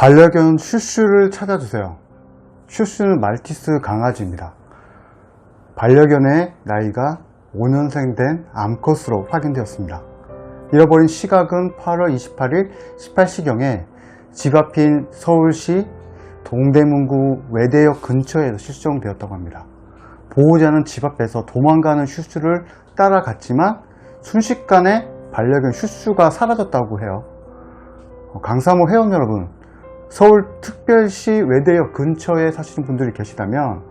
반려견 슈슈를 찾아주세요. 슈슈는 말티스 강아지입니다. 반려견의 나이가 5년생 된 암컷으로 확인되었습니다. 잃어버린 시각은 8월 28일 18시경에 집 앞인 서울시 동대문구 외대역 근처에서 실종되었다고 합니다. 보호자는 집 앞에서 도망가는 슈슈를 따라갔지만 순식간에 반려견 슈슈가 사라졌다고 해요. 어, 강사모 회원 여러분, 서울특별시 외대역 근처에 사시는 분들이 계시다면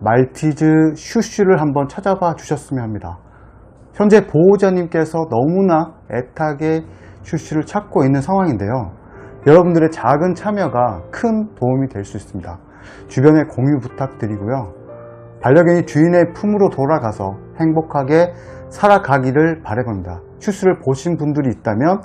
말티즈 슈슈를 한번 찾아봐 주셨으면 합니다. 현재 보호자님께서 너무나 애타게 슈슈를 찾고 있는 상황인데요. 여러분들의 작은 참여가 큰 도움이 될 수 있습니다. 주변에 공유 부탁드리고요. 반려견이 주인의 품으로 돌아가서 행복하게 살아가기를 바라봅니다. 슈스를 보신 분들이 있다면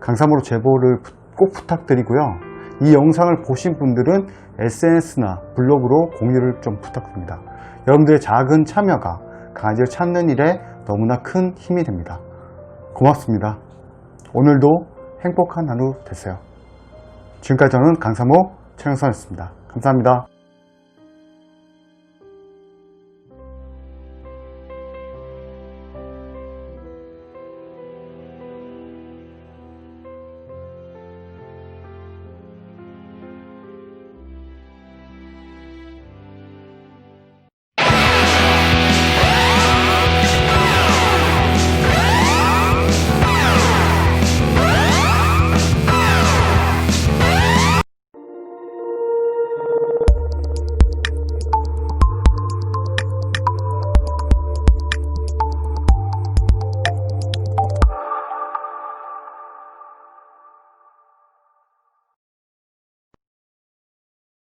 강사모로 제보를 부- 꼭 부탁드리고요. 이 영상을 보신 분들은 SNS나 블로그로 공유를 좀 부탁드립니다. 여러분들의 작은 참여가 강아지를 찾는 일에 너무나 큰 힘이 됩니다. 고맙습니다. 오늘도 행복한 하루 되세요. 지금까지 저는 강사모 최영선이었습니다. 감사합니다.